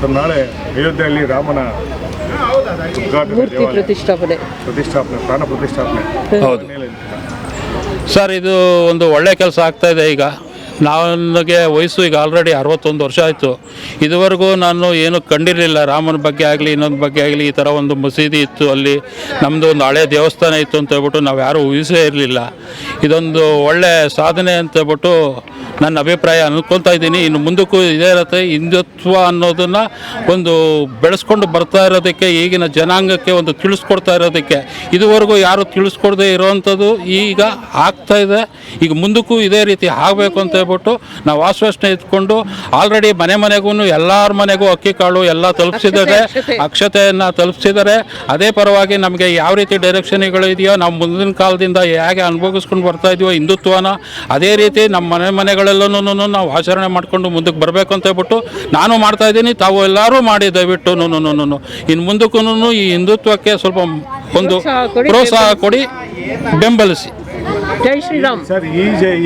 So ನಾಳೆ ಅಯೋಧ್ಯೆಯಲ್ಲಿ ರಾಮನ ಮೂರ್ತಿ ಪ್ರತಿಷ್ಠಾಪನೆ. ಪ್ರತಿಷ್ಠಾಪನೆ ಪ್ರಾಣ ಪ್ರತಿಷ್ಠಾಪನೆ. ಹೌದು. ಸರ್ ಇದು ಒಂದು ಒಳ್ಳೆ ಕೆಲಸ ಆಗ್ತಾ ಇದೆ ಈಗ. ನನಗೆ ವಯಸ್ಸು ಈಗ ಆಲ್ರೆಡಿ ಅರವತ್ತೊಂದು ವರ್ಷ ಆಯಿತು. ಇದುವರೆಗೂ ನಾನು ಏನು ಕಂಡಿರಲಿಲ್ಲ. ರಾಮನ ಬಗ್ಗೆ ಆಗಲಿ, ಇನ್ನೊಂದು ಬಗ್ಗೆ ಆಗಲಿ ಈ ಥರ ಒಂದು ಮಸೀದಿ ಇತ್ತು ಅಲ್ಲಿ. ನಮ್ಮದು ಒಂದು ಹಳೆ ದೇವಸ್ಥಾನ ಇತ್ತು ಅಂತ ಹೇಳ್ಬಿಟ್ಟು ನಾವು ಯಾರೂ ಊಹಿಸೇ ಇರಲಿಲ್ಲ. ಇದೊಂದು ಒಳ್ಳೆ ಸಾಧನೆ ಅಂತ ಹೇಳ್ಬಿಟ್ಟು ನನ್ನ ಅಭಿಪ್ರಾಯ ಅನ್ಕೊತಾ ಇದ್ದೀನಿ. ಇನ್ನು ಮುಂದಕ್ಕೂ ಇದೇ ಇರುತ್ತೆ. ಹಿಂದುತ್ವ ಅನ್ನೋದನ್ನು ಒಂದು ಬೆಳೆಸ್ಕೊಂಡು ಬರ್ತಾ ಇರೋದಕ್ಕೆ, ಈಗಿನ ಜನಾಂಗಕ್ಕೆ ಒಂದು ತಿಳಿಸ್ಕೊಡ್ತಾ ಇರೋದಕ್ಕೆ. ಇದುವರೆಗೂ ಯಾರು ತಿಳಿಸ್ಕೊಡದೆ ಇರೋವಂಥದ್ದು ಈಗ ಆಗ್ತಾ ಇದೆ. ಈಗ ಮುಂದಕ್ಕೂ ಇದೇ ರೀತಿ ಆಗಬೇಕು ಅಂತ ಹೇಳ್ಬಿಟ್ಟು ನಾವು ಆಶ್ವಾಸನೆ ಇಟ್ಕೊಂಡು ಆಲ್ರೆಡಿ ಮನೆ ಮನೆಗೂ ಎಲ್ಲರ ಮನೆಗೂ ಅಕ್ಕಿ ಕಾಳು ಎಲ್ಲ ತಲುಪಿಸಿದ್ದಾರೆ. ಅಕ್ಷತೆ. ಅಕ್ಷತೆಯನ್ನು ತಲುಪಿಸಿದ್ದಾರೆ. ಅದೇ ಪರವಾಗಿ ನಮಗೆ ಯಾವ ರೀತಿ ಡೈರೆಕ್ಷನ್ಗಳು ಇದೆಯೋ ನಾವು ಮುಂದಿನ ಕಾಲದಿಂದ ಹೇಗೆ ಅನುಭವಿಸ್ಕೊಂಡು ಬರ್ತಾ ಇದೀವೋ ಹಿಂದುತ್ವನ ಅದೇ ರೀತಿ ನಮ್ಮ ಮನೆ ಮನೆಗಳೆಲ್ಲನೂ ನಾವು ಆಚರಣೆ ಮಾಡಿಕೊಂಡು ಮುಂದಕ್ಕೆ ಬರಬೇಕು ಅಂತ ಹೇಳ್ಬಿಟ್ಟು ನಾನು ಮಾಡ್ತಾ ಇದ್ದೀನಿ. ತಾವು ಎಲ್ಲರೂ ಮಾಡಿ ದಯವಿಟ್ಟು ಇನ್ನು ಮುಂದಕ್ಕೂ ಈ ಹಿಂದುತ್ವಕ್ಕೆ ಸ್ವಲ್ಪ ಒಂದು ಪ್ರೋತ್ಸಾಹ ಕೊಡಿ ಬೆಂಬಲಿಸಿ. ಜೈ ಶ್ರೀರಾಮ್. ಸರ್ ಈ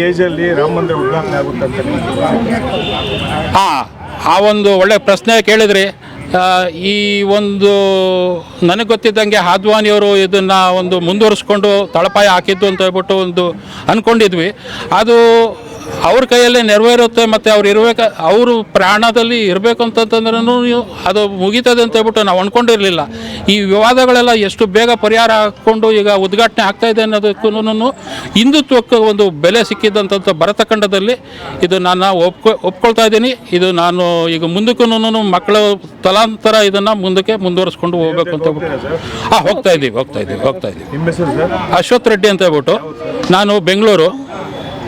ಏಜಲ್ಲಿ ರಾಮ ಮಂದಿರ ಉದ್ಘಾಟನೆ ಆಗುತ್ತೆ ಅಂತ ನಿಮ್ಗೆ ಹಾಂ ಆ ಒಂದು ಒಳ್ಳೆ ಪ್ರಶ್ನೆ ಕೇಳಿದ್ರಿ. ಈ ಒಂದು ನನಗೆ ಗೊತ್ತಿದ್ದಂಗೆ ಹಾದ್ವಾನಿಯವರು ಇದನ್ನು ಒಂದು ಮುಂದುವರಿಸ್ಕೊಂಡು ತಳಪಾಯ ಹಾಕಿದ್ದು ಅಂತ ಹೇಳ್ಬಿಟ್ಟು ಒಂದು ಅಂದ್ಕೊಂಡಿದ್ವಿ ಅದು ಅವ್ರ ಕೈಯಲ್ಲೇ ನೆರವೇರುತ್ತೆ ಮತ್ತು ಅವ್ರು ಇರಬೇಕು ಅವರು ಪ್ರಾಣದಲ್ಲಿ ಇರಬೇಕು ಅಂತಂತಂದ್ರೂ ಅದು ಮುಗೀತದೆ ಅಂತ ಹೇಳ್ಬಿಟ್ಟು ನಾವು ಅಂದ್ಕೊಂಡಿರಲಿಲ್ಲ ಈ ವಿವಾದಗಳೆಲ್ಲ ಎಷ್ಟು ಬೇಗ ಪರಿಹಾರ ಹಾಕ್ಕೊಂಡು ಈಗ ಉದ್ಘಾಟನೆ ಆಗ್ತಾ ಇದೆ ಅನ್ನೋದಕ್ಕೂ ಹಿಂದುತ್ವಕ್ಕೆ ಒಂದು ಬೆಲೆ ಸಿಕ್ಕಿದ್ದಂಥ ಭರತಖಂಡದಲ್ಲಿ ಇದು ನಾನು ಒಪ್ಕೊ ಒಪ್ಕೊಳ್ತಾ ಇದ್ದೀನಿ. ಇದು ನಾನು ಈಗ ಮುಂದಕ್ಕೂ ಮಕ್ಕಳ ತಲಾಂತರ ಇದನ್ನು ಮುಂದಕ್ಕೆ ಮುಂದುವರಿಸ್ಕೊಂಡು ಹೋಗ್ಬೇಕು ಅಂತ ಹೇಳ್ಬಿಟ್ಟು. ಹಾಂ ಹೋಗ್ತಾ ಇದ್ದೀವಿ ಹೋಗ್ತಾ ಇದ್ದೀವಿ ಹೋಗ್ತಾ ಇದ್ದೀವಿ. ಅಶ್ವಥ್ ರೆಡ್ಡಿ ಅಂತ ಹೇಳ್ಬಿಟ್ಟು. ನಾನು ಬೆಂಗಳೂರು.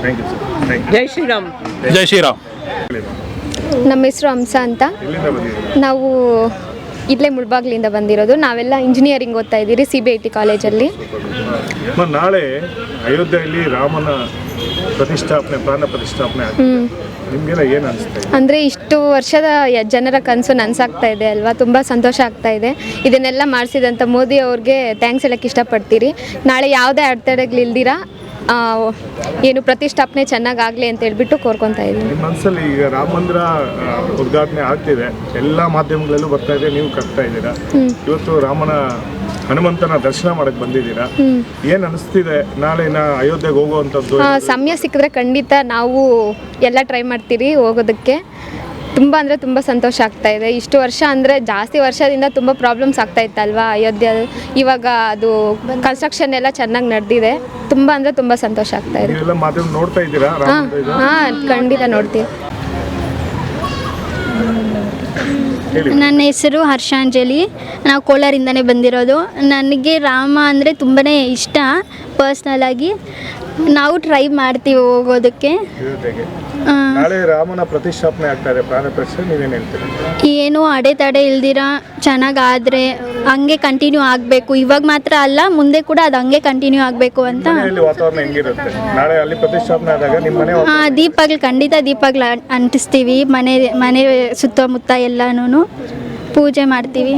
ಥ್ಯಾಂಕ್ ಯು ಸರ್ ಜೈ ಶ್ರೀರಾಮ್. ಜೈ ಶ್ರೀರಾಮ್. ನಮ್ಮ ಹೆಸರು ಹಂಸ ಅಂತ. ನಾವು ಇಲ್ಲೇ ಮುಳ್ಬಾಗ್ಲಿಂದ ಬಂದಿರೋದು. ನಾವೆಲ್ಲ ಇಂಜಿನಿಯರಿಂಗ್ ಓದ್ತಾ ಇದ್ದೀರಿ ಸಿ ಬಿ ಐ ಟಿ ಕಾಲೇಜಲ್ಲಿ ನಾಳೆ ಅಯೋಧ್ಯೆಯಲ್ಲಿ ರಾಮನ ಪ್ರತಿಷ್ಠಾಪನೆ ಪ್ರಾಣ ಪ್ರತಿಷ್ಠಾಪನೆ ಆಗುತ್ತೆ ನಿಮ್ಗೆಲ್ಲ ಏನು ಅನಿಸ್ತಾ ಇದೆ? ಅಂದರೆ ಇಷ್ಟು ವರ್ಷದ ಜನರ ಕನಸು ನನ್ಸಾಗ್ತಾ ಇದೆ ಅಲ್ವಾ? ತುಂಬ ಸಂತೋಷ ಆಗ್ತಾ ಇದೆ. ಇದನ್ನೆಲ್ಲ ಮಾಡಿಸಿದಂಥ ಮೋದಿ ಅವ್ರಿಗೆ ಥ್ಯಾಂಕ್ಸ್ ಹೇಳಕ್ಕೆ ಇಷ್ಟಪಡ್ತೀರಿ. ನಾಳೆ ಯಾವುದೇ ಅಡೆತಡೆಗಳಿಲ್ದಿರಾ ಏನು ಪ್ರತಿಷ್ಠಾಪನೆ ಚೆನ್ನಾಗಾಗಲಿ ಅಂತ ಹೇಳ್ಬಿಟ್ಟು ಕೋರ್ಕೊತಾ ಇದ್ದೀನಿ. ಮನಸ್ಸಲ್ಲಿ ಈಗ ರಾಮ ಮಂದಿರ ಉದ್ಘಾಟನೆ ಆಗ್ತಿದೆ. ಎಲ್ಲ ಮಾಧ್ಯಮಗಳಲ್ಲೂ ಬರ್ತಾ ಇದೆ ನೀವು ಕಟ್ತಾ ಇದ್ದೀರಾ. ಇವತ್ತು ರಾಮನ ಹನುಮಂತನ ದರ್ಶನ ಮಾಡಕ್ ಬಂದಿದ್ದೀರಾ. ಏನ್ ಅನಿಸ್ತಿದೆ? ನಾಳೆ ನಾ ಅಯೋಧ್ಯೆಗೆ ಹೋಗುವಂತದ್ದು ಸಮಯ ಸಿಕ್ಕಿದ್ರೆ ಖಂಡಿತ ನಾವು ಎಲ್ಲ ಟ್ರೈ ಮಾಡ್ತೀರಿ ಹೋಗೋದಕ್ಕೆ. ತುಂಬ ಅಂದರೆ ತುಂಬ ಸಂತೋಷ ಆಗ್ತಾ ಇದೆ. ಇಷ್ಟು ವರ್ಷ ಅಂದರೆ ಜಾಸ್ತಿ ವರ್ಷದಿಂದ ತುಂಬ ಪ್ರಾಬ್ಲಮ್ಸ್ ಆಗ್ತಾ ಇತ್ತಲ್ವಾ? ಅಯೋಧ್ಯ ಇವಾಗ ಅದು ಕನ್ಸ್ಟ್ರಕ್ಷನ್ ಎಲ್ಲ ಚೆನ್ನಾಗಿ ನಡೆದಿದೆ. ತುಂಬ ಅಂದರೆ ತುಂಬ ಸಂತೋಷ ಆಗ್ತಾ ಇದೆ. ನೀವೆಲ್ಲ ಮಾಧ್ಯಮ ನೋಡ್ತಾ ಇದ್ದೀರಾ? ರಾಮ ಹಾಂ ಹಾಂ ಖಂಡಿತ ನೋಡ್ತೀವಿ. ನನ್ನ ಹೆಸರು ಹರ್ಷಾಂಜಲಿ. ನಾವು ಕೋಲಾರಿಂದನೇ ಬಂದಿರೋದು. ನನಗೆ ರಾಮ ಅಂದರೆ ತುಂಬಾ ಇಷ್ಟ ಪರ್ಸ್ನಲಾಗಿ ನಾವು ಟ್ರೈ ಮಾಡ್ತೀವಿ ಹೋಗೋದಕ್ಕೆ. ನಾಳೆ ರಾಮನ ಪ್ರತಿಷ್ಠಾಪನೆ ಆಗ್ತಾ ಇದೆ. ಪ್ರಾಣ ಪ್ರಶ್ನೆ ನೀವೇನು ಹೇಳ್ತೀರಿ? ಏನು ಅಡೆತಡೆ ಇಲ್ದಿರ? ಚೆನ್ನಾಗಾದರೆ ಹಂಗೆ ಕಂಟಿನ್ಯೂ ಆಗಬೇಕು. ಇವಾಗ ಮಾತ್ರ ಅಲ್ಲ ಮುಂದೆ ಕೂಡ ಅದು ಹಂಗೆ ಕಂಟಿನ್ಯೂ ಆಗಬೇಕು ಅಂತ. ಮನೆಯಲ್ಲಿ ವಾತಾವರಣ ಹೆಂಗಿರುತ್ತೆ? ನಾಳೆ ಅಲ್ಲಿ ಪ್ರತಿಷ್ಠಾಪನೆ ಆದಾಗ ನಿಮ್ಮ ಮನೆ ಆ, ದೀಪಗಳು ಖಂಡಿತ ದೀಪಗಳು ಅಂಟಿಸ್ತೀವಿ. ಮನೆ ಮನೆ ಸುತ್ತಮುತ್ತ ಎಲ್ಲನೂ ಪೂಜೆ ಮಾಡ್ತೀವಿ.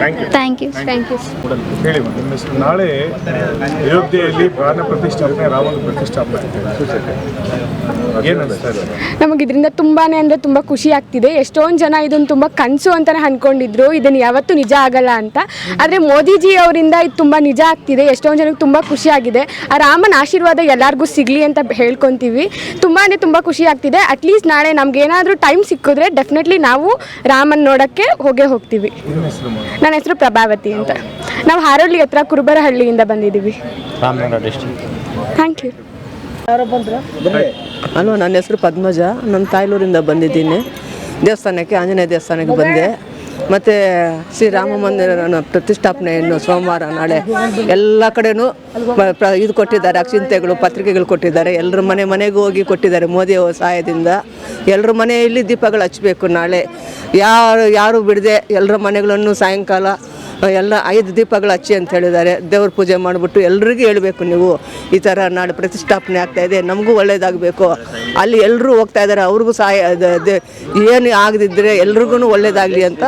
Thank you thank you thank you ಹೇಳಿ ನಾಳೆ ಅಯೋಧ್ಯೆಯಲ್ಲಿ ಪ್ರಾಣ ಪ್ರತಿಷ್ಠಾಪನೆ ರಾಮನ ಪ್ರತಿಷ್ಠಾಪನೆ ನಮಗೆ ಇದರಿಂದ ತುಂಬಾನೇ ಅಂದರೆ ತುಂಬ ಖುಷಿ ಆಗ್ತಿದೆ. ಎಷ್ಟೊಂದು ಜನ ಇದನ್ನು ತುಂಬ ಕನಸು ಅಂತಾನೆ ಅನ್ಕೊಂಡಿದ್ರು. ಇದನ್ನ ಯಾವತ್ತೂ ನಿಜ ಆಗಲ್ಲ ಅಂತ. ಆದ್ರೆ ಮೋದಿಜಿ ಅವರಿಂದ ಇದು ತುಂಬಾ ನಿಜ ಆಗ್ತಿದೆ. ಎಷ್ಟೊಂದು ಜನಕ್ಕೆ ತುಂಬಾ ಖುಷಿ ಆಗಿದೆ. ಆ ರಾಮನ ಆಶೀರ್ವಾದ ಎಲ್ಲರಿಗೂ ಸಿಗಲಿ ಅಂತ ಹೇಳ್ಕೊಂತೀವಿ. ತುಂಬಾನೇ ಅಂದರೆ ತುಂಬ ಖುಷಿ ಆಗ್ತಿದೆ. ಅಟ್ಲೀಸ್ಟ್ ನಾಳೆ ನಮ್ಗೆ ಏನಾದರೂ ಟೈಮ್ ಸಿಕ್ಕಿದ್ರೆ ಡೆಫಿನೆಟ್ಲಿ ನಾವು ರಾಮನ್ ನೋಡೋಕ್ಕೆ ಹೋಗೇ ಹೋಗ್ತೀವಿ? ನನ್ನ ಹೆಸರು ಪ್ರಭಾವತಿ ಅಂತ. ನಾವು ಹಾರೋಳ್ಳಿ ಹತ್ರ ಕುರುಬರಹಳ್ಳಿಯಿಂದ ಬಂದಿದ್ದೀವಿ. ಥ್ಯಾಂಕ್ ಯು ಅಲ್ವಾ ನನ್ನ ಹೆಸರು ಪದ್ಮಜ. ನನ್ನ ತಾಯ್ಲೂರಿಂದ ಬಂದಿದ್ದೀನಿ. ದೇವಸ್ಥಾನಕ್ಕೆ ಆಂಜನೇಯ ದೇವಸ್ಥಾನಕ್ಕೆ ಬಂದೆ. ಮತ್ತು ಶ್ರೀರಾಮ ಮಂದಿರ ಪ್ರತಿಷ್ಠಾಪನೆಯನ್ನು ಸೋಮವಾರ ನಾಳೆ ಎಲ್ಲ ಕಡೆನೂ ಇದು ಕೊಟ್ಟಿದ್ದಾರೆ, ಅಕ್ಷಿಂತೆಗಳು, ಪತ್ರಿಕೆಗಳು ಕೊಟ್ಟಿದ್ದಾರೆ. ಎಲ್ಲರ ಮನೆ ಮನೆಗೂ ಹೋಗಿ ಕೊಟ್ಟಿದ್ದಾರೆ ಮೋದಿ ಅವರ ಸಹಾಯದಿಂದ. ಎಲ್ಲರ ಮನೆಯಲ್ಲಿ ದೀಪಗಳು ಹಚ್ಚಬೇಕು ನಾಳೆ. ಯಾರು ಯಾರು ಬಿಡದೆ ಎಲ್ಲರ ಮನೆಗಳನ್ನು ಸಾಯಂಕಾಲ ಎಲ್ಲ ಐದು ದೀಪಗಳು ಹಚ್ಚಿ ಅಂತ ಹೇಳಿದ್ದಾರೆ. ದೇವ್ರ ಪೂಜೆ ಮಾಡಿಬಿಟ್ಟು ಎಲ್ರಿಗೂ ಹೇಳಬೇಕು ನೀವು, ಈ ಥರ ನಾಡು ಪ್ರತಿಷ್ಠಾಪನೆ ಆಗ್ತಾ ಇದೆ, ನಮಗೂ ಒಳ್ಳೇದಾಗಬೇಕು. ಅಲ್ಲಿ ಎಲ್ಲರೂ ಹೋಗ್ತಾ ಇದ್ದಾರೆ, ಅವ್ರಿಗೂ ಸಹಾಯ ಏನು ಆಗದಿದ್ದರೆ ಎಲ್ರಿಗೂ ಒಳ್ಳೇದಾಗಲಿ ಅಂತ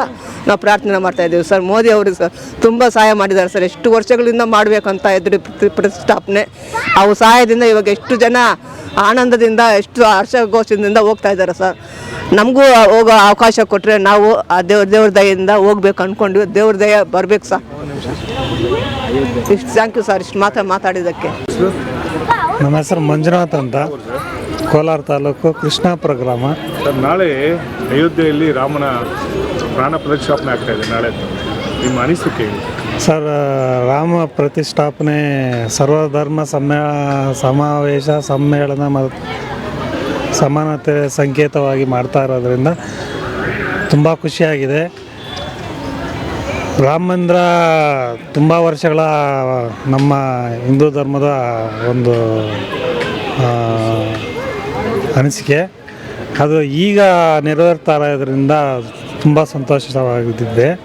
ನಾವು ಪ್ರಾರ್ಥನೆ ಮಾಡ್ತಾ ಇದ್ದೀವಿ. ಸರ್, ಮೋದಿ ಅವರು ಸರ್ ತುಂಬ ಸಹಾಯ ಮಾಡಿದ್ದಾರೆ ಸರ್. ಎಷ್ಟು ವರ್ಷಗಳಿಂದ ಮಾಡಬೇಕಂತ ಇದ್ದರು ಪ್ರತಿ- ಪ್ರತಿಷ್ಠಾಪನೆ. ಆ ಸಹಾಯದಿಂದ ಇವಾಗ ಎಷ್ಟು ಜನ ಆನಂದದಿಂದ, ಎಷ್ಟು ಹರ್ಷಘೋಷದಿಂದ ಹೋಗ್ತಾ ಇದ್ದಾರೆ ಸರ್. ನಮಗೂ ಹೋಗೋ ಅವಕಾಶ ಕೊಟ್ಟರೆ ನಾವು ಆ ದೇವ್ರ ದೇವ್ರ ದಯೆಯಿಂದ ಹೋಗ್ಬೇಕು ಅಂದ್ಕೊಂಡ್ವಿ ದೇವ್ರ ದಯ ಬರ್ಬೇಕು ಸರ್. ಇಷ್ಟು ಥ್ಯಾಂಕ್ ಯು ಸರ್ ಇಷ್ಟು ಮಾತ್ರ ಮಾತಾಡಿದ್ದಕ್ಕೆ. ನಮ್ಮ ಹೆಸರು ಮಂಜುನಾಥ್ ಅಂತ. ಕೋಲಾರ ತಾಲೂಕು ಕೃಷ್ಣಾಪುರ ಗ್ರಾಮ. ಸರ್ ನಾಳೆ ಅಯೋಧ್ಯೆಯಲ್ಲಿ ರಾಮನ ಪ್ರಾಣ ಪ್ರತಿಷ್ಠಾಪನೆ ಆಗ್ತಾ ಇದೆ ನಾಳೆ. ನಿಮ್ಮ ಅನಿಸಿಕೆ ಸರ್ ರಾಮ ಪ್ರತಿಷ್ಠಾಪನೆ ಸರ್ವಧರ್ಮ ಸಮ್ಮೇಳ ಸಮಾವೇಶ ಸಮ್ಮೇಳನ ಮತ್ತು ಸಮಾನತೆ ಸಂಕೇತವಾಗಿ ಮಾಡ್ತಾ ಇರೋದ್ರಿಂದ ತುಂಬ ಖುಷಿಯಾಗಿದೆ. ರಾಮ ಮಂದಿರ ತುಂಬ ವರ್ಷಗಳ ನಮ್ಮ ಹಿಂದೂ ಧರ್ಮದ ಒಂದು ಅನಿಸಿಕೆ. ಅದು ಈಗ ನೆರವೇರ್ತಾ ಇರೋದ್ರಿಂದ ತುಂಬ ಸಂತೋಷವಾಗಿದ್ದೆ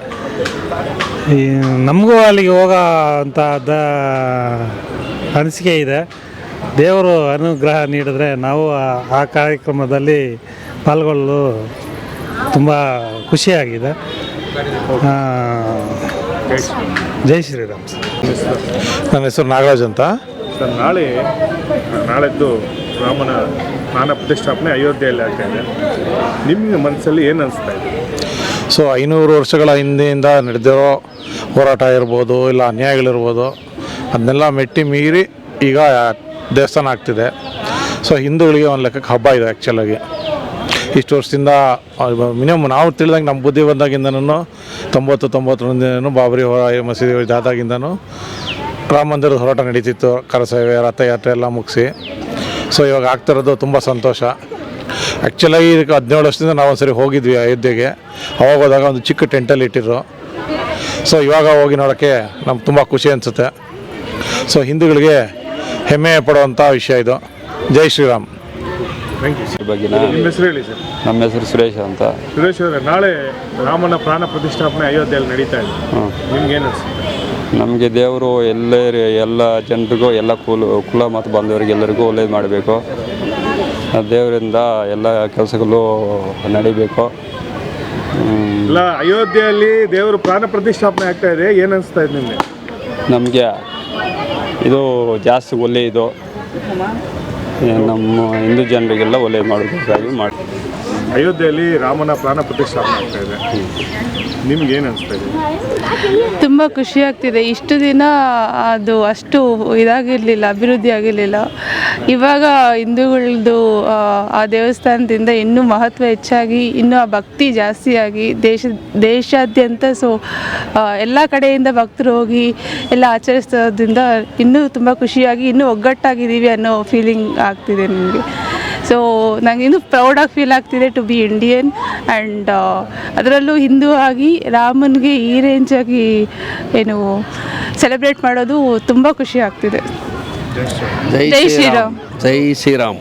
ಈ, ನಮಗೂ ಅಲ್ಲಿಗೆ ಹೋಗೋ ಅಂತ ದ ಅನಿಸಿಕೆ ಇದೆ. ದೇವರು ಅನುಗ್ರಹ ನೀಡಿದ್ರೆ ನಾವು ಆ- ಕಾರ್ಯಕ್ರಮದಲ್ಲಿ ಪಾಲ್ಗೊಳ್ಳಲು ತುಂಬ ಖುಷಿಯಾಗಿದೆ. ಜೈ ಶ್ರೀರಾಮ್ ಸರ್. ನನ್ನ ಹೆಸರು ನಾಗರಾಜ್ ಅಂತ. ಸರ್ ನಾಳೆ ನಾಳೆದ್ದು ರಾಮನ ಪ್ರಾಣ ಪ್ರತಿಷ್ಠಾಪನೆ ಅಯೋಧ್ಯೆಯಲ್ಲಿ ಆಗ್ತಾ ಇದೆ. ನಿಮ್ಮ ಮನಸ್ಸಲ್ಲಿ ಏನು ಅನಿಸ್ತಾ ಇದೆ? ಸೊ ಐನೂರು ವರ್ಷಗಳ ಹಿಂದೆಯಿಂದ ನಡೆದಿರೋ ಹೋರಾಟ ಇರ್ಬೋದು ಇಲ್ಲ ಅನ್ಯಾಯಗಳಿರ್ಬೋದು ಅದನ್ನೆಲ್ಲ ಮೆಟ್ಟಿ ಮೀರಿ ಈಗ ದೇವಸ್ಥಾನ ಆಗ್ತಿದೆ. ಸೊ ಹಿಂದೂಗಳಿಗೆ ಒಂದು ಲೆಕ್ಕಕ್ಕೆ ಹಬ್ಬ ಇದೆ ಆ್ಯಕ್ಚುಲಾಗಿ ಇಷ್ಟು ವರ್ಷದಿಂದ ಮಿನಿಮಮ್ ನಾವು ತಿಳಿದಂಗೆ ನಮ್ಮ ಬುದ್ಧಿ ಬಂದಾಗಿಂದನೂ, ತೊಂಬತ್ತು ತೊಂಬತ್ತೊಂದಿನೂ ಬಾಬರಿ ಹೊರ ಮಸೀದಿ ಇದಾದಾಗಿಂದನೂ ರಾಮ ಮಂದಿರದ ಹೋರಾಟ ನಡೀತಿತ್ತು. ಕರಸೇವೆ ರಥಯಾತ್ರೆ ಎಲ್ಲ ಮುಗಿಸಿ. ಸೊ ಇವಾಗ ಆಗ್ತಿರೋದು ತುಂಬ ಸಂತೋಷ. ಆ್ಯಕ್ಚುಲಾಗಿ ಇದಕ್ಕೆ ಹದಿನೇಳು ವರ್ಷದಿಂದ ನಾವು ಒಂದ್ಸರಿ ಹೋಗಿದ್ವಿ ಅಯೋಧ್ಯೆಗೆ. ಅವಾಗ ಹೋದಾಗ ಒಂದು ಚಿಕ್ಕ ಟೆಂಟಲ್ಲಿ ಇಟ್ಟಿದ್ರು. ಸೊ ಇವಾಗ ಹೋಗಿ ನೋಡೋಕ್ಕೆ ನಮ್ಗೆ ತುಂಬ ಖುಷಿ ಅನಿಸುತ್ತೆ. ಸೊ ಹಿಂದೂಗಳಿಗೆ ಹೆಮ್ಮೆ ಪಡುವಂಥ ವಿಷಯ ಇದು. ಜೈ ಶ್ರೀರಾಮ್. ಥ್ಯಾಂಕ್ ಯು ಬಗ್ಗೆ ನಿಮ್ಮ ಹೆಸರು ಹೇಳಿ ಸರ್ ನಮ್ಮ ಹೆಸರು ಸುರೇಶ್ ಅಂತ. ಸುರೇಶ್ ಅವರೇ ನಾಳೆ ರಾಮನ ಪ್ರಾಣ ಪ್ರತಿಷ್ಠಾಪನೆ ಅಯೋಧ್ಯೆಯಲ್ಲಿ ನಡೀತಾ ಇದೆ. ನಿಮ್ಗೆ ಏನು ಅನಿಸುತ್ತೆ? ನಮಗೆ ದೇವರು ಎಲ್ಲರ ಎಲ್ಲ ಜನರಿಗೂ ಎಲ್ಲ ಕುಲ ಕುಲ ಮತ್ತು ಬಂದವರಿಗೆ ಎಲ್ಲರಿಗೂ ಒಳ್ಳೇದು ಮಾಡಬೇಕು. ದೇವರಿಂದ ಎಲ್ಲ ಕೆಲಸಗಳು ನಡಿಬೇಕು. ಇಲ್ಲ ಅಯೋಧ್ಯೆಯಲ್ಲಿ ದೇವರು ಪ್ರಾಣ ಪ್ರತಿಷ್ಠಾಪನೆ ಆಗ್ತಾ ಇದೆ. ಏನು ಅನಿಸ್ತಾ ಇದೆ ನಿಮಗೆ? ನಮಗೆ ಇದು ಜಾಸ್ತಿ ಒಳ್ಳೆಯದು ನಮ್ಮ ಹಿಂದೂ ಜನರಿಗೆಲ್ಲ ಒಲೆ ಮಾಡಬೇಕಾಗಿ ಮಾಡಿ ಅಯೋಧ್ಯೆಯಲ್ಲಿ ರಾಮನ ಪ್ರಾಣ ಪ್ರತಿಷ್ಠಾಪನೆ ಆಗ್ತಾ ಇದೆ. ನಿಮ್ಗೆ ಏನು ಅನಿಸ್ತಾ ಇದೆ? ತುಂಬ ಖುಷಿ ಆಗ್ತಿದೆ. ಇಷ್ಟು ದಿನ ಅದು ಅಷ್ಟು ಇದಾಗಿರಲಿಲ್ಲ ಅಭಿವೃದ್ಧಿ ಆಗಿರಲಿಲ್ಲ. ಇವಾಗ ಹಿಂದೂಗಳದ್ದು ಆ, ದೇವಸ್ಥಾನದಿಂದ ಇನ್ನೂ ಮಹತ್ವ ಹೆಚ್ಚಾಗಿ ಇನ್ನೂ ಆ ಭಕ್ತಿ ಜಾಸ್ತಿಯಾಗಿ ದೇಶ ದೇಶಾದ್ಯಂತ ಸೊ ಎಲ್ಲ ಕಡೆಯಿಂದ ಭಕ್ತರು ಹೋಗಿ ಎಲ್ಲ ಆಚರಿಸೋದ್ರಿಂದ ಇನ್ನೂ ತುಂಬ ಖುಷಿಯಾಗಿ ಇನ್ನೂ ಒಗ್ಗಟ್ಟಾಗಿದ್ದೀವಿ ಅನ್ನೋ ಫೀಲಿಂಗ್ ಆಗ್ತಿದೆ ನನಗೆ ಸೊ ನನಗೆ ಇನ್ನೂ ಪ್ರೌಡಾಗಿ ಫೀಲ್ ಆಗ್ತಿದೆ ಟು ಬಿ ಇಂಡಿಯನ್ ಆ್ಯಂಡ್ ಅದರಲ್ಲೂ ಹಿಂದೂ ಆಗಿ ರಾಮನಿಗೆ ಈ ರೇಂಜಾಗಿ ಏನು ಸೆಲೆಬ್ರೇಟ್ ಮಾಡೋದು ತುಂಬ ಖುಷಿ ಆಗ್ತಿದೆ. ಜೈ ಶ್ರೀರಾಮ್. ಜೈ ಶ್ರೀರಾಮ್.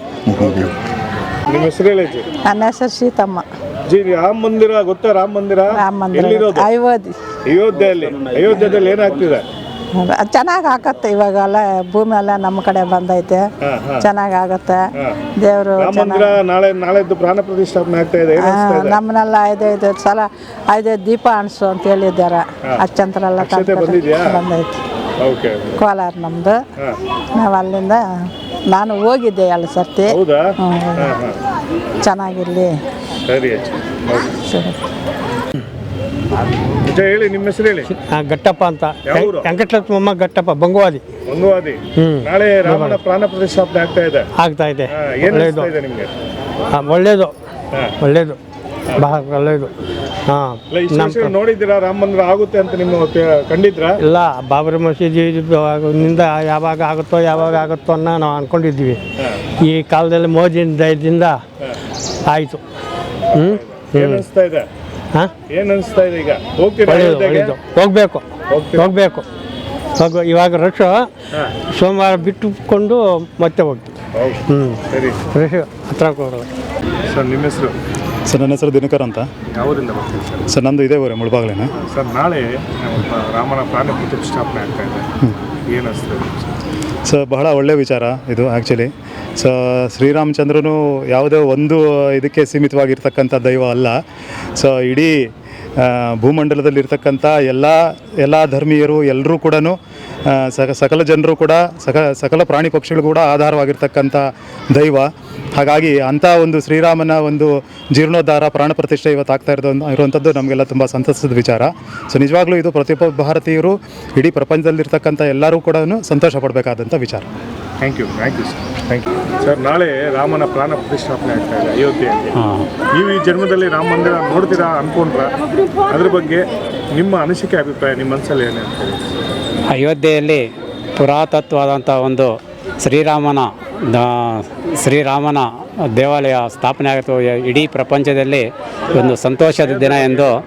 ನಿಮ್ಮ ಹೆಸರು ಹೇಳಿ ನನ್ನ ಹೆಸರು ಸೀತಮ್ಮ. ಜಿ ರಾಮ ಮಂದಿರ ಗೊತ್ತಾ? ರಾಮ ಮಂದಿರ ರಾಮ ಮಂದಿರ. ಎಲ್ಲಿರೋದು? ಅಯೋಧ್ಯೆ. ಅಯೋಧ್ಯೆಯಲ್ಲಿ. ಅಯೋಧ್ಯೆಯಲ್ಲಿ ಏನಾಗ್ತಿದೆ? ಚೆನ್ನಾಗಿ ಆಗತ್ತೆ ಇವಾಗೆಲ್ಲ ಭೂಮಿ ಎಲ್ಲ ನಮ್ಮ ಕಡೆ ಬಂದೈತೆ. ಚೆನ್ನಾಗಿ ಆಗತ್ತೆ ದೇವರು ನಾಳೆ ನಾಳೆದ್ದು ಪ್ರಾಣ ಪ್ರತಿಷ್ಠಾಪನೆ ಆಗ್ತಾ ಇದೆ ನಮ್ಮನ್ನೆಲ್ಲ ಐದೈದು ಸಲ ಐದೈದು ದೀಪ ಅಣಿಸು ಅಂತ ಹೇಳಿದ್ದಾರೆ. ಅಚ್ಚಂತರೆಲ್ಲ? ಬಂದೈತೆ. ಕೋಲಾರ ನಮ್ಮದು. ನಾವು ಅಲ್ಲಿಂದ ನಾನು ಹೋಗಿದ್ದೆ ಎಲ್ಲ ಸರ್ತಿ. ಚೆನ್ನಾಗಿರಲಿ. ಸರಿ. ಹೇಳಿ ನಿಮ್ಮ ಹೆಸರು ಹೇಳಿ. ಗಟ್ಟಪ್ಪ ಅಂತ. ಯಾವ ಊರು? ವೆಂಕಟರತ್ನಮ್ಮ ಗಟ್ಟಪ್ಪ ಬಂಗುವಾದಿ. ಮಂಗುವಾದಿ ನಾಳೆ ರಾಮನ ಪ್ರಾಣ ಪ್ರತಿಷ್ಠಾಪನೆ ಆಗ್ತಾ ಇದೆ. ಆಗ್ತಾ ಇದೆ. ಹಾ, ಏನ್ ಅನಿಸ್ತಾ ಇದೆ ನಿಮ್ಗೆ? ಒಳ್ಳೇದು ಹಾ. ಒಳ್ಳೇದು ಬಹಳ ಒಳ್ಳೇದು ಹಾಂ ಇಲ್ಲ ಇಷ್ಟು ವರ್ಷಗಳು ನೋಡಿದ್ದೀರಾ ರಾಮ ಮಂದಿರ ಆಗುತ್ತೆ ಅಂತ ನಿಮ್ಮ ಕಂಡಿದ್ರ ಕಂಡಿದ್ರಾ? ಇಲ್ಲ ಬಾಬರಿ ಮಸೀದಿ ನಿಂದ ಯಾವಾಗ ಆಗುತ್ತೋ ಯಾವಾಗ ಆಗುತ್ತೋ ಅನ್ನೋ ನಾವು ಅಂದ್ಕೊಂಡಿದ್ವಿ ಈ ಕಾಲದಲ್ಲಿ ಮೋದಿ ದಯದಿಂದ ಆಯಿತು. ಹ್ಞೂ ಏನ್ ಅನಿಸ್ತಾ ಇದೆ? ಹಾಂ? ಏನ್ ಅನಿಸ್ತಾ ಇದೆ ಈಗ? ಹೋಗ್ತೀರಾ ಅಯೋಧ್ಯೆಗೆ? ಹೋಗಬೇಕು. ಹೋಗ್ತೀರಾ? ಹೋಗಬೇಕು. ಹೋಗು ಇವಾಗ ರಶ್. ಸೋಮವಾರ ಬಿಟ್ಟುಕೊಂಡು ಮತ್ತೆ ಹೋಗ್ತೀವಿ. ಹೌದು. ಹ್ಞೂ ಸರಿ. ರಶ್ ಹತ್ರ ಹೋಗಲ್ಲ ಸರ್ ನಿಮ್ಮ ಹೆಸರು? ಸರ್ ನನ್ನ ಹೆಸರು ದಿನಕರ್ ಅಂತ. ಬರ್ತೀವಿ ಸರ್? ಸರ್ ನಂದು ಇದೇ ಊರೇ ಮುಳಬಾಗ್ಲೇನೆ. ಸರ್ ನಾಳೆ ನಮ್ಮ ರಾಮನ ಪ್ರಾಣ ಪ್ರತಿಷ್ಠಾಪನೆ ಆಗ್ತಾ ಇದೆ. ಏನು ಅನಿಸ್ತದೆ ಸೊ ಬಹಳ ಒಳ್ಳೆಯ ವಿಚಾರ ಇದು ಆ್ಯಕ್ಚುಲಿ ಸೊ ಶ್ರೀರಾಮಚಂದ್ರನು ಯಾವುದೇ ಒಂದು ಇದಕ್ಕೆ ಸೀಮಿತವಾಗಿರ್ತಕ್ಕಂಥ ದೈವ ಅಲ್ಲ. ಸೊ ಇಡೀ ಭೂಮಂಡಲದಲ್ಲಿರ್ತಕ್ಕಂಥ ಎಲ್ಲ ಎಲ್ಲ ಧರ್ಮೀಯರು ಎಲ್ಲರೂ ಕೂಡ ಸಕ, ಸಕಲ ಜನರು ಕೂಡ, ಸಕ, ಸಕಲ ಪ್ರಾಣಿ ಪಕ್ಷಿಗಳು ಕೂಡ ಆಧಾರವಾಗಿರ್ತಕ್ಕಂಥ ದೈವ. ಹಾಗಾಗಿ ಅಂಥ ಒಂದು ಶ್ರೀರಾಮನ ಒಂದು ಜೀರ್ಣೋದ್ಧಾರ ಪ್ರಾಣ ಪ್ರತಿಷ್ಠೆ ಇವತ್ತು ಆಗ್ತಾ ಇರೋದು ಇರುವಂಥದ್ದು ನಮಗೆಲ್ಲ ತುಂಬ ಸಂತಸದ ವಿಚಾರ. ಸೊ ನಿಜವಾಗ್ಲೂ ಇದು ಪ್ರತಿಯೊಬ್ಬ ಭಾರತೀಯರು ಇಡೀ ಪ್ರಪಂಚದಲ್ಲಿರ್ತಕ್ಕಂಥ ಎಲ್ಲರೂ ಕೂಡ ಸಂತೋಷ ಪಡಬೇಕಾದಂಥ ವಿಚಾರ. Thank you thank you sir thank you sir ನಾಳೆ ರಾಮನ ಪ್ರಾಣ ಪ್ರತಿಷ್ಠಾಪನೆ ಆಗ್ತಾ ಇದೆ ಅಯೋಧ್ಯೆಯಲ್ಲಿ ನೀವು ಈ ಜನ್ಮದಲ್ಲಿ ರಾಮ ಮಂದಿರ ನೋಡ್ತೀರಾ ಅನ್ಕೊಂಡ್ರ? ಅದ್ರ ಬಗ್ಗೆ ನಿಮ್ಮ ಅನಿಸಿಕೆ ಅಭಿಪ್ರಾಯ ನಿಮ್ಮ ಮನಸ್ಸಲ್ಲಿ ಏನೇ ಅಯೋಧ್ಯೆಯಲ್ಲಿ ಪುರಾತತ್ವವಾದಂಥ ಒಂದು ಶ್ರೀರಾಮನ ಶ್ರೀರಾಮನ ದೇವಾಲಯ ಸ್ಥಾಪನೆ ಆಗುತ್ತೆ ಇಡೀ ಪ್ರಪಂಚದಲ್ಲಿ ಒಂದು ಸಂತೋಷದ ದಿನ ಎಂದು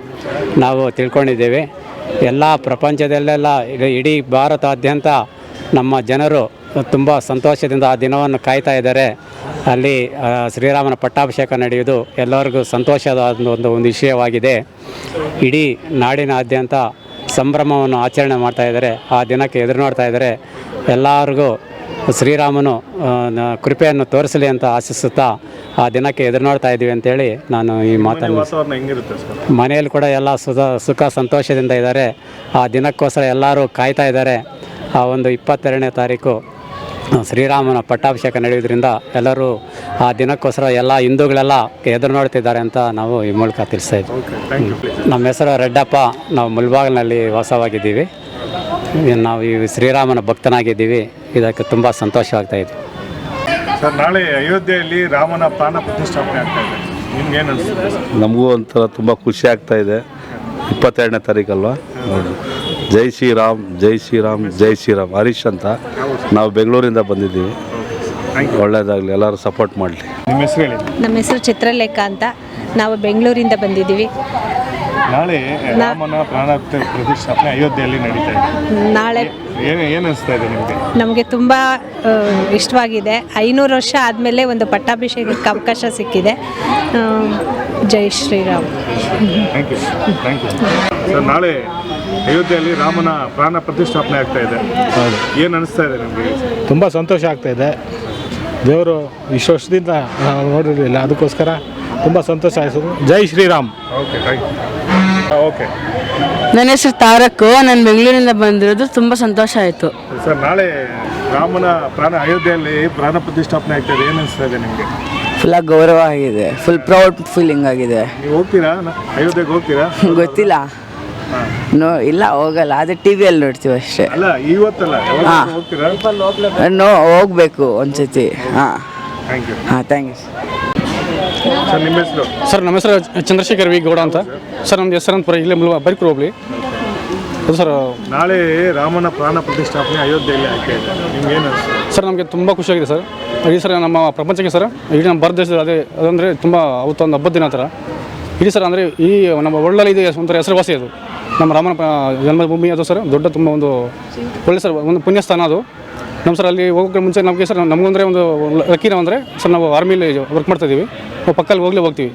ನಾವು ತಿಳ್ಕೊಂಡಿದ್ದೇವೆ. ಎಲ್ಲ ಪ್ರಪಂಚದಲ್ಲೆಲ್ಲ ಇಡೀ- ಇಡೀ ಭಾರತಾದ್ಯಂತ ನಮ್ಮ ಜನರು ತುಂಬ ಸಂತೋಷದಿಂದ ಆ ದಿನವನ್ನು ಕಾಯ್ತಾ ಇದ್ದಾರೆ. ಅಲ್ಲಿ ಶ್ರೀರಾಮನ ಪಟ್ಟಾಭಿಷೇಕ ನಡೆಯುವುದು ಎಲ್ಲರಿಗೂ ಸಂತೋಷದ ಒಂದು ಒಂದು ವಿಷಯವಾಗಿದೆ. ಇಡೀ ನಾಡಿನಾದ್ಯಂತ ಸಂಭ್ರಮವನ್ನು ಆಚರಣೆ ಮಾಡ್ತಾ ಇದ್ದಾರೆ. ಆ ದಿನಕ್ಕೆ ಎದುರು ನೋಡ್ತಾ ಇದ್ದಾರೆ. ಎಲ್ಲರಿಗೂ ಶ್ರೀರಾಮನು ಕೃಪೆಯನ್ನು ತೋರಿಸಲಿ ಅಂತ ಆಶಿಸುತ್ತಾ ಆ ದಿನಕ್ಕೆ ಎದುರು ನೋಡ್ತಾ ಇದ್ದೀವಿ ಅಂತೇಳಿ ನಾನು ಈ ಮಾತನ್ನು ಮನೆಯಲ್ಲಿ ಕೂಡ ಎಲ್ಲ ಸುಖ ಸುಖ ಸಂತೋಷದಿಂದ ಇದ್ದಾರೆ. ಆ ದಿನಕ್ಕೋಸ್ಕರ ಎಲ್ಲರೂ ಕಾಯ್ತಾ ಇದ್ದಾರೆ. ಆ ಒಂದು ಇಪ್ಪತ್ತೆರಡನೇ ತಾರೀಕು ಶ್ರೀರಾಮನ ಪಟ್ಟಾಭಿಷೇಕ ನಡೆಯೋದ್ರಿಂದ ಎಲ್ಲರೂ ಆ ದಿನಕ್ಕೋಸ್ಕರ ಎಲ್ಲ ಹಿಂದೂಗಳೆಲ್ಲ ಎದುರು ನೋಡ್ತಿದ್ದಾರೆ ಅಂತ ನಾವು ಈ ಮೂಲಕ ತಿಳಿಸ್ತಾ ಇದ್ದೀವಿ. ನಮ್ಮ ಹೆಸರು ರೆಡ್ಡಪ್ಪ. ನಾವು ಮುಲ್ಬಾಗ್ನಲ್ಲಿ ವಾಸವಾಗಿದ್ದೀವಿ. ನಾವು ಈ ಶ್ರೀರಾಮನ ಭಕ್ತನಾಗಿದ್ದೀವಿ. ಇದಕ್ಕೆ ತುಂಬ ಸಂತೋಷವಾಗ್ತಾ ಇದೆ. ಸರ್ ನಾಳೆ ಅಯೋಧ್ಯೆಯಲ್ಲಿ ರಾಮನ ಪ್ರಾಣ ಪ್ರತಿಷ್ಠಾಪನೆ ಆಗ್ತಾ ಇದೆ. ನಿಮ್ಗೇನು ನಮಗೂ ಒಂಥರ ತುಂಬ ಖುಷಿ ಆಗ್ತಾ ಇದೆ. ಇಪ್ಪತ್ತೆರಡನೇ ತಾರೀಕಲ್ವಾ ನೋಡಿ ಜೈ ಶ್ರೀರಾಮ್ ಜೈ ಶ್ರೀರಾಮ್ ಜೈ ಶ್ರೀರಾಮ್. ಹರೀಶ್ ಅಂತ ನಾವು ಬೆಂಗಳೂರಿಂದ ಬಂದಿದ್ದೀವಿ. ಒಳ್ಳೇದಾಗಲಿ. ಎಲ್ಲರೂ ಸಪೋರ್ಟ್ ಮಾಡಲಿ. ನಿಮ್ಮ ಹೆಸರು ಹೇಳಿ. ನಮ್ಮ ಹೆಸರು ಚಿತ್ರಲೇಖ ಅಂತ. ನಾವು ಬೆಂಗಳೂರಿಂದ ಬಂದಿದ್ದೀವಿ. ನಾಳೆ ರಾಮನ ಪ್ರಾಣ ಪ್ರತಿಷ್ಠಾಪನೆ ಅಯೋಧ್ಯೆಯಲ್ಲಿ ನಡೀತಾ ಇದೆ. ನಾಳೆ ಏನು ಏನು ಅನಿಸ್ತಾ ಇದೆ ನಿಮಗೆ? ನಮಗೆ ತುಂಬ ಇಷ್ಟವಾಗಿದೆ. ಐನೂರು ವರ್ಷ ಆದಮೇಲೆ ಒಂದು ಪಟ್ಟಾಭಿಷೇಕಕ್ಕೆ ಅವಕಾಶ ಸಿಕ್ಕಿದೆ. ಜೈ Shriram. Thank you thank you sir ನಾಳೆ ಅಯೋಧ್ಯೆಯಲ್ಲಿ ರಾಮನ ಪ್ರಾಣ ಪ್ರತಿಷ್ಠಾಪನೆ ಆಗ್ತಾ ಇದೆ. ಏನು ಅನಿಸ್ತಾ ಇದೆ ನಿಮಗೆ? ತುಂಬ ಸಂತೋಷ ಆಗ್ತಾ ಇದೆ. ದೇವರು ಇಷ್ಟು ವರ್ಷದಿಂದ ನಾವು ನೋಡಿರಲಿಲ್ಲ. ಅದಕ್ಕೋಸ್ಕರ ತುಂಬ ಸಂತೋಷ ಆಯಿಸೋದು ಜೈ Shriram. Okay thank you okay ನನ್ನ ಹೆಸರು ತಾರಕ್ ನಾನು ಬೆಂಗಳೂರಿಂದ ಬಂದಿರೋದು ತುಂಬ ಸಂತೋಷ ಆಯಿತು. ಸರ್ ನಾಳೆ ರಾಮನ ಪ್ರಾಣ ಅಯೋಧ್ಯೆಯಲ್ಲಿ ಪ್ರಾಣ ಪ್ರತಿಷ್ಠಾಪನೆ ಆಗ್ತದೆ ಏನು ಅನಿಸ್ತಾ ಇದೆ ನಿಮಗೆ? ಫುಲ್ ಗೌರವ ಆಗಿದೆ ಫುಲ್ ಪ್ರೌಡ್ ಫೀಲಿಂಗ್ ಆಗಿದೆ. ನೀವು ಹೋಗ್ತೀರಾ? ಅಯೋಧ್ಯೆಗೆ ಹೋಗ್ತೀರಾ? ಗೊತ್ತಿಲ್ಲ. ನೋ ಇಲ್ಲ ಹೋಗಲ್ಲ ಅದೇ ಟಿ ವಿಯಲ್ಲಿ ನೋಡ್ತೀವಿ ಅಷ್ಟೇ. ಅಲ್ಲ ಇವತ್ತಲ್ಲ ಯಾವಾಗ ಹಾ. ಹೋಗ್ತೀರಾ? ನೋ ಹೋಗ್ಬೇಕು ಒಂದ್ಸತಿ. ಹಾಂ. ಥ್ಯಾಂಕ್ ಯು ಹಾಂ ಥ್ಯಾಂಕ್ ಯು ಸರ್ ನಿಮ್ಮ ಹೆಸರು? ಸರ್ ನಮ್ಮ ಹೆಸರು ಚಂದ್ರಶೇಖರ್ ವಿ. ಗೌಡ ಅಂತ. ಸರ್ ನಮ್ದು ಹೆಸರಂತಪುರ ಇಲ್ಲೇ ಮುಲ್ವಾ ಬೈಕ್ರು ಹೋಗ್ಲಿ ಅದು ಸರ್ ನಾಳೆ ರಾಮನ ಪ್ರಾಣ ಪ್ರತಿಷ್ಠಾಪನೆ ಅಯೋಧ್ಯೆಯಲ್ಲಿ ಆಯ್ಕೆ ಇದೆ. ನಿಮ್ಗೆ ಏನು ಅನಿಸ್ತದೆ ಸರ್ ನಮಗೆ ತುಂಬ ಖುಷಿಯಾಗಿದೆ ಸರ್. ಇಡೀ ಸರ್ ನಮ್ಮ ಪ್ರಪಂಚಕ್ಕೆ ಸರ್ ಇಡೀ ನಮ್ಮ ಭಾರತ ದೇಶದ ಅದೇ ಅದಂದರೆ ತುಂಬ ಅವತ್ತೊಂದು ಹಬ್ಬದ ದಿನ ಥರ ಇಡೀ ಸರ್ ಅಂದರೆ ಈ ನಮ್ಮ ಒಳ್ಳಲ್ಲಿ ಇದೆ ಒಂಥರ ಹೆಸರುವಾಸಿ ಅದು. ನಮ್ಮ ರಾಮನ ಜನ್ಮಭೂಮಿ ಅದು ಸರ್ ದೊಡ್ಡ ತುಂಬ ಒಂದು ಒಳ್ಳೆ ಸರ್ ಒಂದು ಪುಣ್ಯಸ್ಥಾನ ಅದು. ನಮ್ಮ ಸರ್ ಅಲ್ಲಿ ಹೋಗೋಕ್ಕೆ ಮುಂಚೆ ನಮಗೆ ಸರ್ ನಮಗಂದರೆ ಒಂದು ಲಕ್ಕಿ ನಾವು ಅಂದರೆ ಸರ್ ನಾವು ಆರ್ಮಿಲಿ ವರ್ಕ್ ಮಾಡ್ತಾ ಇದ್ದೀವಿ. ನಾವು ಪಕ್ಕಲ್ಲಿ ಹೋಗ್ಲೇ ಹೋಗ್ತೀವಿ.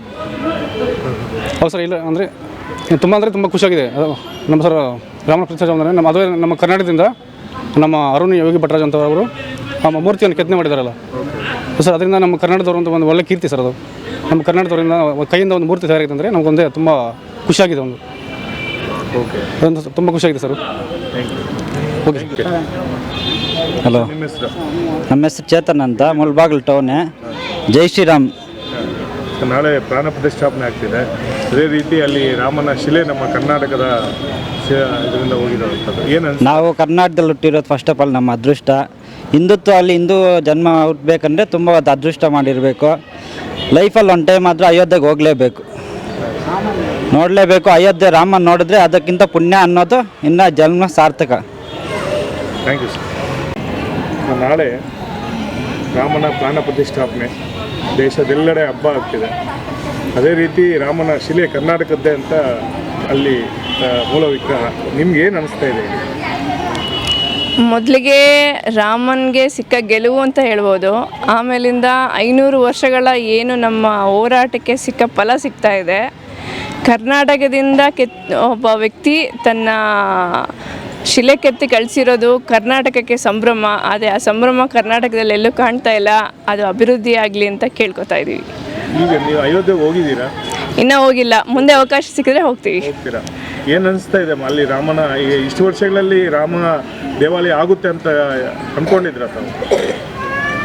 ಹೌದು ಸರ್ ಇಲ್ಲ ಅಂದರೆ ತುಂಬ ಅಂದರೆ ತುಂಬ ಖುಷಿಯಾಗಿದೆ. ಅದು ನಮ್ಮ ಸರ್ ರಾಮನ ಪ್ರಸಾದ್ ಅಂದರೆ ನಮ್ಮ ಅದೇ ನಮ್ಮ ಕರ್ನಾಟಕದಿಂದ ನಮ್ಮ ಅರುಣ್ ಯೋಗಿ ಭಟ್ರಾಜ್ ಅಂತ ಅವರು ಆ ಮೂರ್ತಿಯನ್ನು ಕೆತ್ತನೆ ಮಾಡಿದಾರಲ್ಲ. ಸರ್ ಅದರಿಂದ ನಮ್ಮ ಕರ್ನಾಟಕದವರು ಅಂತ ಒಂದು ಒಳ್ಳೆ ಕೀರ್ತಿ ಸರ್ ಅದು. ನಮ್ಮ ಕರ್ನಾಟಕದವರಿಂದ ಕೈಯಿಂದ ಒಂದು ಮೂರ್ತಿ ತಯಾರಾಗಿದೆ ಅಂದರೆ ನಮಗೊಂದೇ ತುಂಬ ಖುಷಿಯಾಗಿದೆ ಒಂದು. ಓಕೆ ಅದೊಂದು ತುಂಬ ಖುಷಿಯಾಗಿದೆ ಸರ್. Okay hello. ನಿಮ್ಮ ಹೆಸರು? ಚೇತನ್ ಅಂತ ಮುಲ್ಬಾಗ್ಲು ಟೌನೆ ಜೈ ಶ್ರೀರಾಮ್. ನಾಳೆ ಪ್ರಾಣ ಪ್ರತಿಷ್ಠಾಪನೆ ಆಗ್ತಿದೆ. ಅದೇ ರೀತಿ ಅಲ್ಲಿ ರಾಮನ ಶಿಲೆ ನಮ್ಮ ಕರ್ನಾಟಕದ ಇದರಿಂದ ಏನು ನಾವು ಕರ್ನಾಟಕದಲ್ಲಿ ಹುಟ್ಟಿರೋದು ಫಸ್ಟ್ ಆಫ್ ಆಲ್ ನಮ್ಮ ಅದೃಷ್ಟ. ಹಿಂದುತ್ವ ಅಲ್ಲಿ ಹಿಂದೂ ಜನ್ಮ ಹುಟ್ಟಬೇಕಂದ್ರೆ ತುಂಬ ಅದು ಅದೃಷ್ಟ ಮಾಡಿರಬೇಕು. ಲೈಫಲ್ಲಿ ಒನ್ ಟೈಮ್ ಆದರೂ ಅಯೋಧ್ಯೆಗೆ ಹೋಗಲೇಬೇಕು. ನೋಡಲೇಬೇಕು ಅಯೋಧ್ಯೆ ರಾಮನ ನೋಡಿದ್ರೆ ಅದಕ್ಕಿಂತ ಪುಣ್ಯ ಅನ್ನೋದು ಇನ್ನೂ ಜನ್ಮ ಸಾರ್ಥಕ. ಥ್ಯಾಂಕ್ ಯು ಸರ್ ನಾಳೆ ರಾಮನ ಪ್ರಾಣ ಪ್ರತಿಷ್ಠಾಪನೆ, ದೇಶದೆಲ್ಲೆಡೆ ಹಬ್ಬ ಆಗ್ತಿದೆ. ಅದೇ ರೀತಿ ರಾಮನ ಶಿಲೆ ಕರ್ನಾಟಕದ್ದೇ ಅಂತ ಅಲ್ಲಿ ಮೂಲ ವಿಗ್ರಹ. ನಿಮ್ಗೆ ಏನು ಅನಿಸ್ತಾ ಇದೆ? ಮೊದಲಿಗೆ ರಾಮನ್ಗೆ ಸಿಕ್ಕ ಗೆಲುವು ಅಂತ ಹೇಳ್ಬೋದು. ಆಮೇಲಿಂದ ಐನೂರು ವರ್ಷಗಳ ಏನು ನಮ್ಮ ಹೋರಾಟಕ್ಕೆ ಸಿಕ್ಕ ಫಲ ಸಿಗ್ತಾ ಇದೆ. ಕರ್ನಾಟಕದಿಂದ ಕೆತ್, ಒಬ್ಬ ವ್ಯಕ್ತಿ ತನ್ನ ಶಿಲೆ ಕೆತ್ತಿ ಕಳಿಸಿರೋದು ಕರ್ನಾಟಕಕ್ಕೆ ಸಂಭ್ರಮ ಆದರೆ ಆ ಸಂಭ್ರಮ ಕರ್ನಾಟಕದಲ್ಲಿ ಎಲ್ಲೂ ಕಾಣ್ತಾ ಇಲ್ಲ ಅದು ಅಭಿವೃದ್ಧಿ ಆಗಲಿ ಅಂತ ಕೇಳ್ಕೊತಾ ಇದ್ದೀವಿ ಈಗ ನೀವು ಅಯೋಧ್ಯೆಗೆ ಹೋಗಿದ್ದೀರಾ? ಇನ್ನೂ ಹೋಗಿಲ್ಲ ಮುಂದೆ ಅವಕಾಶ ಸಿಕ್ಕಿದ್ರೆ ಹೋಗ್ತೀವಿ. ಹೋಗ್ತೀರಾ? ಏನು ಅನಿಸ್ತಾ ಇದೆ ಅಲ್ಲಿ ರಾಮನ ಈ ಇಷ್ಟು ವರ್ಷಗಳಲ್ಲಿ ರಾಮ ದೇವಾಲಯ ಆಗುತ್ತೆ ಅಂತ ಅನ್ಕೊಂಡಿದ್ರ ತಾವು?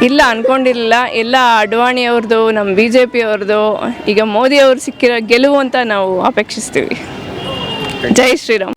ಇಲ್ಲ ಅನ್ಕೊಂಡಿರಲಿಲ್ಲ. ಎಲ್ಲ ಅಡ್ವಾಣಿ ಅವ್ರದ್ದು ನಮ್ಮ ಬಿ ಜೆ ಪಿಯವ್ರದ್ದು ಈಗ ಮೋದಿ ಅವ್ರು ಸಿಕ್ಕಿರೋ ಗೆಲುವು ಅಂತ ನಾವು ಅಪೇಕ್ಷಿಸ್ತೀವಿ. ಜೈ ಶ್ರೀರಾಮ್.